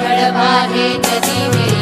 खडबाहे नदी